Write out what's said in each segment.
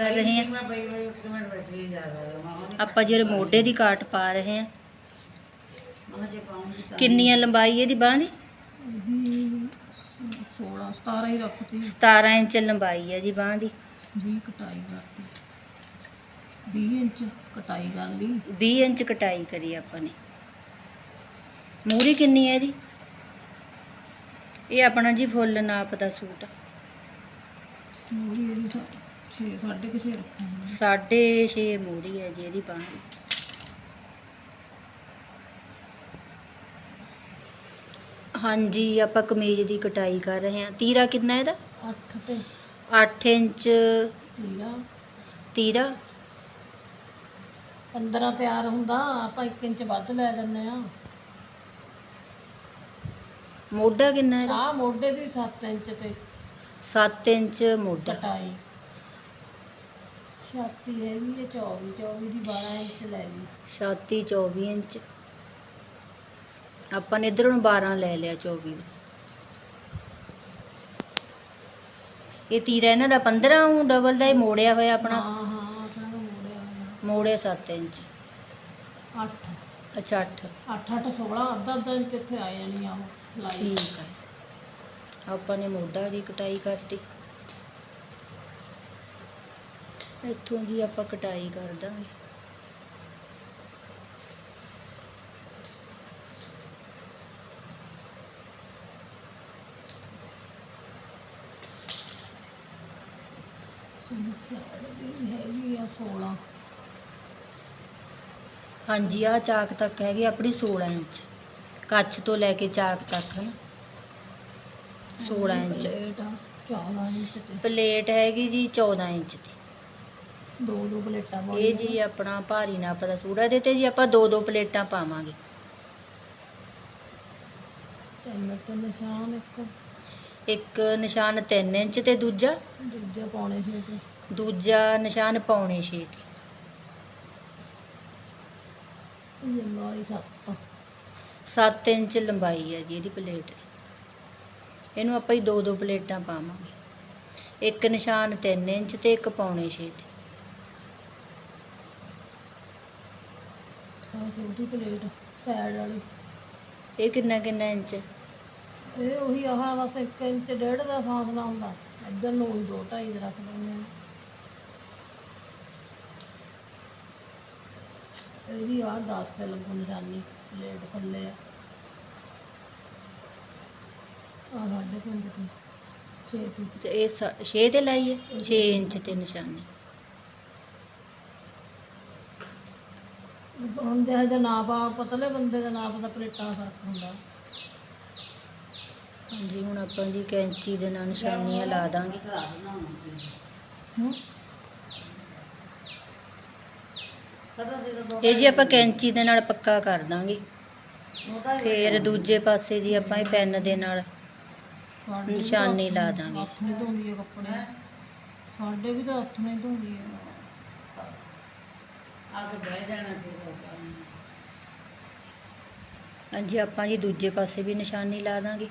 ਰਿਹਾ ਮਾਮਾ ਨੇ ਆਪਾਂ ਜਿਹੜੇ ਮੋਢੇ ਦੀ ਕਾਟ ਪਾ ਰਹੇ ਹਾਂ। ਕਿੰਨੀ ਆ ਲੰਬਾਈ ਇਹਦੀ ਬਾਂਹ ਦੀ? ਜੀ 16 17 ਹੀ ਰੱਖਤੀ। 17 ਇੰਚ ਲੰਬਾਈ ਹੈ ਜੀ ਬਾਂਹ ਦੀ। 20 ਕਟਾਈ ਕਰਤੀ। 20 ਇੰਚ ਕਟਾਈ ਕਰ ਲਈ। 20 ਇੰਚ ਕਟਾਈ ਕਰੀ ਆਪਾਂ ਨੇ। ਮੂਰੀ ਕਿੰਨੀ ਹੈ ਜੀ ਇਹ ਆਪਣਾ ਜੀ ਫੁੱਲ ਨਾਪ ਦਾ ਸੂਟ ਮੂਰੀ ਇਹਦੀ 6 ਸਾਢੇ ਕੁ ਛੇ ਰੱਖਾਂਗੇ ਸਾਢੇ 6 ਮੂਰੀ ਹੈ ਜੀ ਇਹਦੀ ਬਾਂਹ ਦੀ। ਹਾਂਜੀ ਆਪਾਂ ਕਮੀਜ਼ ਦੀ ਕਟਾਈ ਕਰ ਰਹੇ ਹਾਂ। ਤੀਰਾ ਕਿੰਨਾ ਇਹਦਾ? 8 ਤੇ। 8 ਇੰਚ। ਤੀਰਾ। ਤੀਰਾ? 15 ਤਿਆਰ ਹੁੰਦਾ ਆਪਾਂ 1 ਇੰਚ ਵੱਧ ਲੈ ਦਿੰਨੇ ਆ ਮੋਢਾ ਕਿੰਨਾ ਇਹਦਾ? ਆ ਮੋਢੇ ਦੀ 7 ਇੰਚ ਤੇ। 7 ਇੰਚ ਮੋਢਾ। ਕਟਾਈ। ਛਾਤੀ ਹੈਗੀ ਹੈ 24 24 ਦੀ 12 ਇੰਚ ਲੈ ਲਈ। ਛਾਤੀ 24 ਇੰਚ। ਆਪਾਂ ਨੇ ਇਧਰੋਂ 12 ਲੈ ਲਿਆ 24 ਇਹ ਤੀਰਾ ਇਹਨਾਂ ਦਾ 15 ਉਹ ਡਬਲ ਦਾ ਹੀ ਮੋੜਿਆ ਹੋਇਆ ਆਪਣਾ। ਹਾਂ ਹਾਂ ਆਪਣਾ ਮੋੜਿਆ ਹੋਇਆ। ਮੋੜਿਆ 7 ਇੰਚ। 8 ਅੱਛਾ 8 8 8 16 ਅੱਧਾ ਅੱਧਾ ਇੰਚ ਇੱਥੇ ਆ ਜਾਣੀ ਆ ਉਹ ਸਲਾਈ। ਠੀਕ ਹੈ ਆਪਾਂ ਨੇ ਮੋਢਾ ਦੀ ਕਟਾਈ ਕਰਤੀ। ਇੱਥੋਂ ਦੀ ਆਪਾਂ ਕਟਾਈ ਕਰ ਦਾਂਗੇ। ਹੈਗੀ ਆ 16 ਹਾਂਜੀ ਆ ਚਾਕ ਤੱਕ ਹੈਗੀ ਆਪਣੀ 16 ਇੰਚ। ਕੱਛ ਤੋਂ ਲੈ ਕੇ ਚਾਕ ਤੱਕ ਹਨ। 16 ਇੰਚ। ਪਲੇਟ ਆ 14 ਇੰਚ ਤੇ। ਪਲੇਟ ਹੈਗੀ ਜੀ 14 ਇੰਚ ਦੀ। ਦੋ ਦੋ ਪਲੇਟਾਂ ਇਹ ਜੀ ਆਪਣਾ ਭਾਰੀ ਨਾਪ ਦਾ ਸੂਟ ਹੈ ਇਹਦੇ ਤੇ ਜੀ ਆਪਾਂ ਦੋ ਦੋ ਪਲੇਟਾਂ ਪਾਵਾਂਗੇ। ਤਿੰਨ ਤੇ ਨਿਸ਼ਾਨ ਇੱਕ। ਇੱਕ ਨਿਸ਼ਾਨ 3 ਇੰਚ ਤੇ ਦੂਜਾ ਦੂਜਾ ਪੌਣੇ ਛੇ ਤੇ। ਦੂਜਾ ਨਿਸ਼ਾਨ ਪੌਣੇ 6 ਤੇ। ਲੰਬਾਈ 7 7 ਇੰਚ ਲੰਬਾਈ ਹੈ ਜੀ ਇਹਦੀ ਪਲੇਟ। ਇਹਨੂੰ ਆਪਾਂ ਹੀ ਦੋ ਦੋ ਪਲੇਟਾਂ ਪਾਵਾਂਗੇ। ਇੱਕ ਨਿਸ਼ਾਨ 3 ਇੰਚ ਤੇ ਇੱਕ ਪੌਣੇ 6 ਤੇ। ਪਲੇਟ ਸਾਈਡ ਵਾਲੀ। ਇਹ ਕਿੰਨਾ ਕਿੰਨਾ ਇੰਚ? ਇਹ ਉਹੀ ਆਹ ਬਸ 1 ਇੰਚ ਡੇਢ ਦਾ ਫਾਸਲਾ ਹੁੰਦਾ। ਇੱਧਰ ਨੂੰ ਵੀ 2 2.5 ਦੇ ਰੱਖ ਦਿੰਦੇ ਆ ਇਹਦੀ ਆ 10 ਤੇ ਲੱਗੂ ਨਿਸ਼ਾਨੀ ਪਲੇਟ ਥੱਲੇ ਆ। ਸਾਡੇ ਤੇ 6 ਤੇ ਤੇ ਇਹ 6 ਤੇ ਲਾਈ ਹੈ? 6 ਇੰਚ ਤੇ ਨਿਸ਼ਾਨੀ। ਹੁਣ ਜਿਹੜਾ ਜਿਹਾ ਨਾਪ ਆ ਪਤਲੇ ਬੰਦੇ ਦਾ ਨਾਪ ਦਾ ਪਲੇਟਾਂ ਦਾ ਫ਼ਰਕ ਹੁੰਦਾ। ਹਾਂਜੀ ਹੁਣ ਆਪਾਂ ਜੀ ਕੈਂਚੀ ਦੇ ਨਾਲ ਨਿਸ਼ਾਨੀਆਂ ਲਾ ਦਾਂਗੇ। ਹੂੰ ਇਹ ਜੀ ਆਪਾਂ ਕੈਂਚੀ ਦੇ ਨਾਲ ਪੱਕਾ ਕਰ ਦਾਂਗੇ। ਫਿਰ ਦੂਜੇ ਪਾਸੇ ਜੀ ਆਪਾਂ ਇਹ ਪੈਨ ਦੇ ਨਾਲ ਨਿਸ਼ਾਨੀ ਲਾ ਦਾਂਗੇ। ਹੱਥ ਨਹੀਂ ਧੋਂਦੀ ਹੈ ਕੱਪੜੇ। ਸਾਡੇ ਵੀ ਤਾਂ ਹੱਥ ਨਹੀਂ ਧੋਂਦੀ ਹੈ ਆਗੇ ਬਹਿ ਜਾਣਾ ਫਿਰ ਹਾਂਜੀ ਆਪਾਂ ਜੀ ਦੂਜੇ ਪਾਸੇ ਵੀ ਨਿਸ਼ਾਨੀ ਲਾ ਦਾਂਗੇ।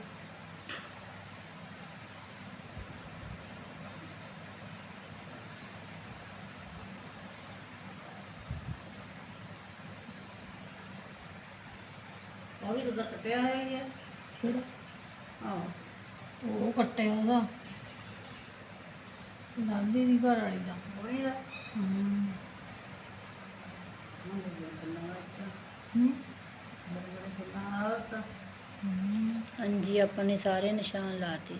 ਉਹ ਵੀ ਤਾਂ ਕੱਟਿਆ ਹੋਇਆ ਹੀ ਹੈ ਕਿਹੜਾ? ਆਹ। ਉਹ ਕੱਟਿਆ ਉਹਦਾ। ਦਾਦੀ ਦੀ ਘਰ ਵਾਲੀ ਦਾ। ਉਹਨੀ ਦਾ। ਹੂੰ। ਹਾਂ ਦਾ ਹੂੰ ਹਾਂਜੀ ਆਪਾਂ ਨੇ ਸਾਰੇ ਨਿਸ਼ਾਨ ਲਾਤੇ।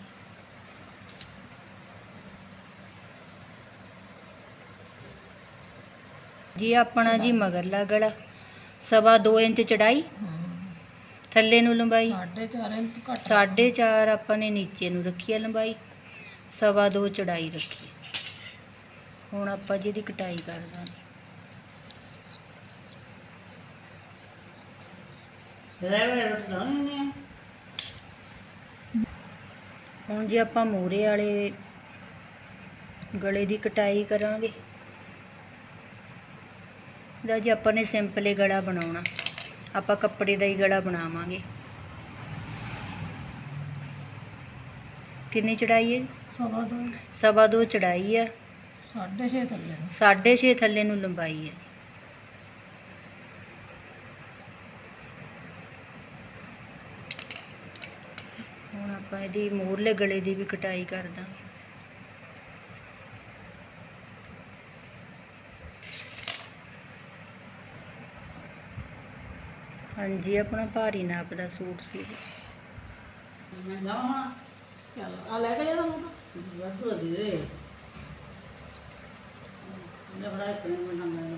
ਜੀ ਆਪਣਾ ਜੀ ਮਗਰਲਾ ਗਲਾ। ਸਵਾ 2 ਇੰਚ ਚੜਾਈ। ਥੱਲੇ ਨੂੰ ਲੰਬਾਈ। ਸਾਢੇ ਚਾਰ ਇੰਚ ਘੱਟ। ਸਾਢੇ ਚਾਰ ਆਪਾਂ ਨੇ ਨੀਚੇ ਨੂੰ ਰੱਖੀ ਹੈ ਲੰਬਾਈ। ਸਵਾ 2 ਚੜਾਈ ਰੱਖੀ। ਹੈ। ਹੁਣ ਆਪਾਂ ਜੀ ਇਹਦੀ ਕਟਾਈ ਕਰ ਦਾਂਗੇ ਰਹਿ ਹੁਣ ਜੀ ਆਪਾਂ ਮੂਰੇ ਵਾਲੇ ਗਲੇ ਦੀ ਕਟਾਈ ਕਰਾਂਗੇ ਦਾ ਜੀ ਆਪਾਂ ਨੇ ਸਿੰਪਲ ਹੀ ਗਲਾ ਬਣਾਉਣਾ ਆਪਾਂ ਕੱਪੜੇ ਦਾ ਹੀ ਗਲਾ ਬਣਾਵਾਂਗੇ। ਕਿੰਨੀ ਚੜਾਈ ਹੈ? ਸਵਾ ਦੋ। ਸਵਾ ਦੋ ਚੜਾਈ ਹੈ ਸਾਢੇ ਛੇ ਥੱਲੇ। ਨੂੰ 6.5 ਥੱਲੇ ਨੂੰ ਲੰਬਾਈ ਹੈ। ਹੁਣ ਆਪਾਂ ਇਹਦੀ ਮੂਹਰਲੇ ਗਲੇ ਦੀ ਵੀ ਕਟਾਈ ਕਰ ਦਾਂਗੇ ਹਾਂਜੀ ਆਪਣਾ ਭਾਰੀ ਨਾਪ ਦਾ ਸੂਟ ਸੀ। ਜੀ ਮੈਂ ਜਾਵਾਂ ਚਲ ਆ ਲੈ ਕੇ ਜਾਣਾ ਸੂਟ ਵਾਧੂ ਦੇ। ਦੇ ਲੈ ਬੜਾ ਇੱਕ ਨੇ ਬਣਾ ਮੈਂ